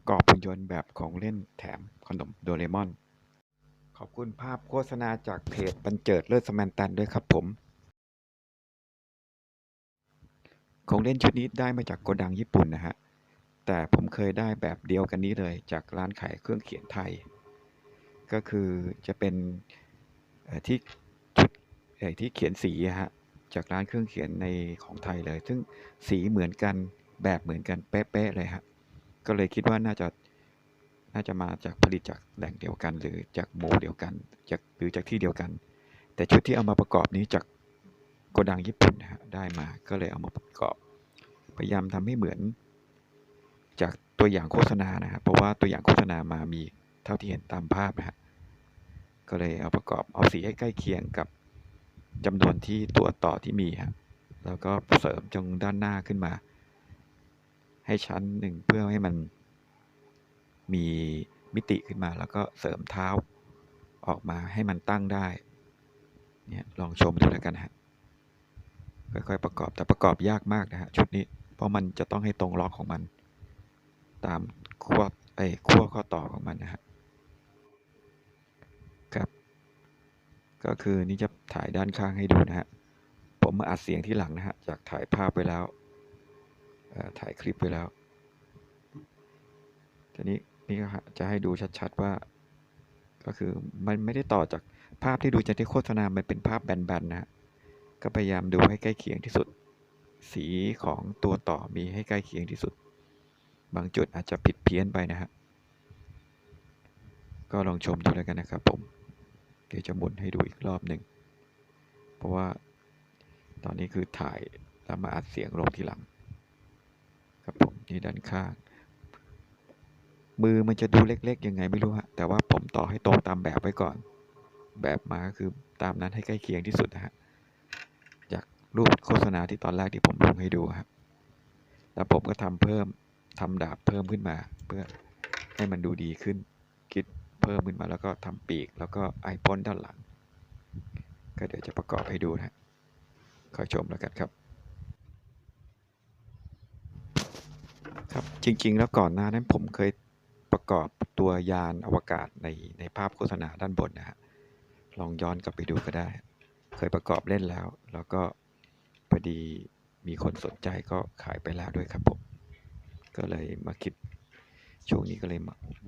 ประกอบหุ่นยนต์แบบของเล่นแถมขนมโดเรมอน ขอบคุณภาพโฆษณาจากเพจบันเจิดเลิศสแมนตันด้วยครับผม ของเล่นชุดนี้ได้มาจากโกดังญี่ปุ่นนะฮะ แต่ผมเคยได้แบบเดียวกันนี้เลยจากร้านขายเครื่องเขียนไทย ก็คือจะเป็นที่ชุดที่เขียนสีฮะจากร้านเครื่องเขียนในของไทยเลย ซึ่งสีเหมือนกันแบบเหมือนกันเป๊ะๆเลยฮะ ก็เลยคิดว่าน่าจะน่าจะมาจากผลิตจากแหล่งเดียวกัน หรือจากโมเดียวกันจากหรือจากที่เดียวกัน แต่ชุดที่เอามาประกอบนี้จากโกดังญี่ปุ่นนะฮะได้มาก็เลยเอามาประกอบ พยายามทำให้เหมือน จากตัวอย่างโฆษณานะฮะเพราะว่าตัวอย่างโฆษณามามีเท่าที่เห็นตามภาพนะฮะก็เลยเอาประกอบเอาสีให้ใกล้เคียงกับจำนวนที่ตัวต่อที่มีฮะแล้วก็เสริมตรงด้านหน้าขึ้นมา ให้ชั้นหนึ่งเพื่อให้มันมีมิติขึ้นมาแล้วก็เสริมเท้าออกมาให้มันตั้งได้ เนี่ยลองชมดูแล้วกันฮะ ค่อยๆประกอบแต่ประกอบยากมากนะฮะชุดนี้ เพราะมันจะต้องให้ตรงล็อกของมัน ตามขั้วไอ้ขั้วข้อต่อของมันนะฮะครับ ก็คือนี่จะถ่ายด้านข้างให้ดูนะฮะ ผมมาอัดเสียงที่หลังนะฮะ จากถ่ายภาพไปแล้ว ถ่ายคลิปไปแล้ว ทีนี้นี่จะให้ดูชัดๆว่า ก็คือมันไม่ได้ต่อจากภาพที่ดูจากที่โฆษณา มันเป็นภาพแบนๆนะฮะก็พยายามดูให้ใกล้เคียงที่สุด สีของตัวต่อมีให้ใกล้เคียงที่สุด บางจุดอาจจะผิดเพี้ยนไปนะฮะ ก็ลองชมดูแล้วกันนะครับผม เดี๋ยวจะหมุนให้ดูอีกรอบหนึ่ง เพราะว่าตอนนี้คือถ่ายแล้วมาอัดเสียงลงทีหลัง ครับผมนี่ด้านข้าง มือมันจะดูเล็กๆยังไงไม่รู้ฮะแต่ว่าผมต่อให้ตรงตามแบบไว้ก่อน แบบมาก็คือตามนั้นให้ใกล้เคียงที่สุดนะฮะจากรูปโฆษณาที่ตอนแรกที่ผมลงให้ดูครับแล้วผมก็ทำเพิ่มทำดาบเพิ่มขึ้นมา เพื่อให้มันดูดีขึ้น คิดเพิ่มขึ้นมาแล้วก็ทำปีก แล้วก็ไอพ่นด้านหลัง ก็เดี๋ยวจะประกอบให้ดูนะคอยชมแล้วกันครับ ครับจริง ๆ แล้วก่อนหน้านั้นผมเคยประกอบตัวยานอวกาศในในภาพโฆษณาด้านบนนะฮะลองย้อนกลับไปดูก็ได้ เคยประกอบเล่นแล้ว แล้วก็พอดีมีคนสนใจก็ขายไปแล้วด้วยครับผม ก็เลยมาคิดช่วงนี้ก็เลย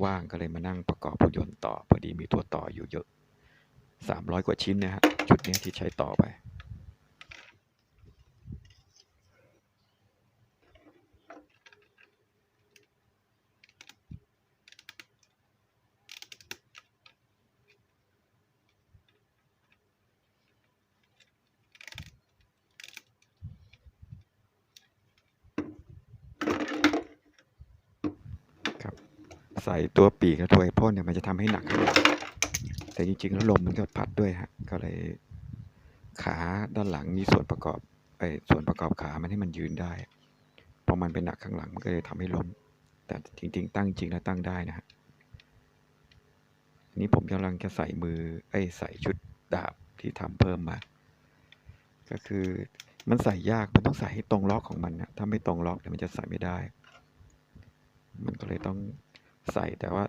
ว่างก็เลยมานั่งประกอบหุ่นยนต์ต่อ พอดีมีตัวต่ออยู่เยอะ 300 กว่าชิ้นนะฮะชุดนี้ที่ใช้ต่อไป ใส่ตัวปีกและตัวไอพ่นเนี่ยมันจะทำให้หนักขึ้นแต่จริงๆแล้วลมมันก็พัดด้วยฮะ ก็เลยขาด้านหลังมีส่วนประกอบไอ้ส่วนประกอบขามันให้มันยืนได้พอมันเป็นหนักข้างหลังมันก็เลยทำให้ล้ม แต่จริง ๆ ตั้งจริงแล้วตั้งได้นะฮะอันนี้ผมกำลังจะใส่มือไอ้ใส่ชุดดาบที่ทำเพิ่มมา ก็คือมันใส่ยากมันต้องใส่ให้ตรงล็อกของมันนะถ้าไม่ตรงล็อกเดี๋ยวมันจะใส่ไม่ได้ มันก็เลยต้อง ใส่แต่ว่า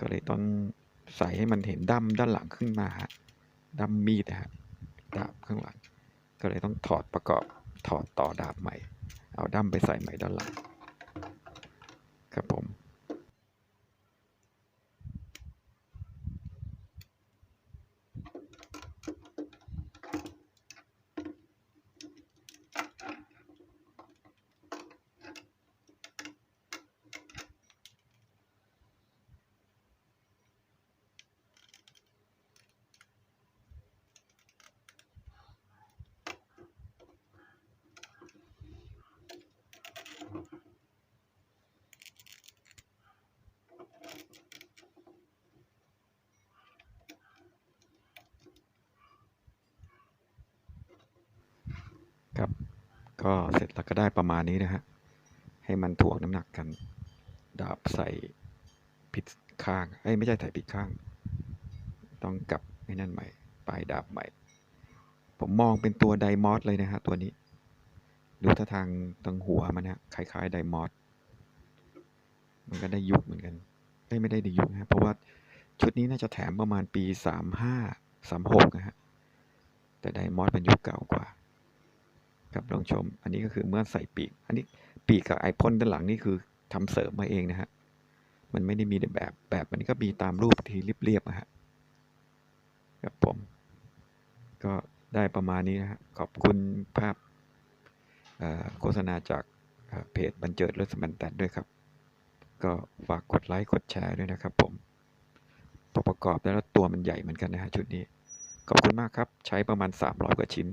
ก็เลยต้องใส่ให้มันเห็นด้ามด้านหลังขึ้นมาฮะด้ามมีดนะฮะดาบข้างหลัง ก็เลยต้องถอดประกอบถอดต่อดาบใหม่ เอาด้ามไปใส่ใหม่ด้านหลังครับผม ครับ ก็เสร็จแล้วก็ได้ประมาณนี้นะฮะ ให้มันถ่วงน้ำหนักกัน ดาบใส่ผิดข้าง เอ้ยไม่ใช่ใส่ผิดข้าง ต้องกลับไม่นั่นใหม่ ปลายดาบใหม่ ผมมองเป็นตัวไดมอสเลยนะฮะตัวนี้ ดูท่าทางตรงหัวมันนะคล้ายๆไดมอส มันก็ได้ยุคเหมือนกัน ไม่ได้ได้ยุคนะฮะเพราะว่าชุดนี้น่าจะแถมประมาณปีสามห้าสามหกนะฮะ แต่ไดมอสมันยุคเก่ากว่า ครับลองชม อันนี้ก็คือเมื่อใส่ปีก อันนี้ปีกกับไอพ่นด้านหลังนี่คือทำเสริมมาเองนะฮะมันไม่ได้มีในแบบแบบมันก็มีตามรูปที่เรียบๆนะฮะครับผม ก็ได้ประมาณนี้นะฮะขอบคุณภาพโฆษณาจากเพจบันเจิดรถสมันตัดด้วยครับ ก็ฝากกดไลค์กดแชร์ด้วยนะครับผมประกอบแล้วตัวมันใหญ่เหมือนกันนะฮะชุดนี้ ขอบคุณมากครับ ใช้ประมาณ 300 กว่าชิ้น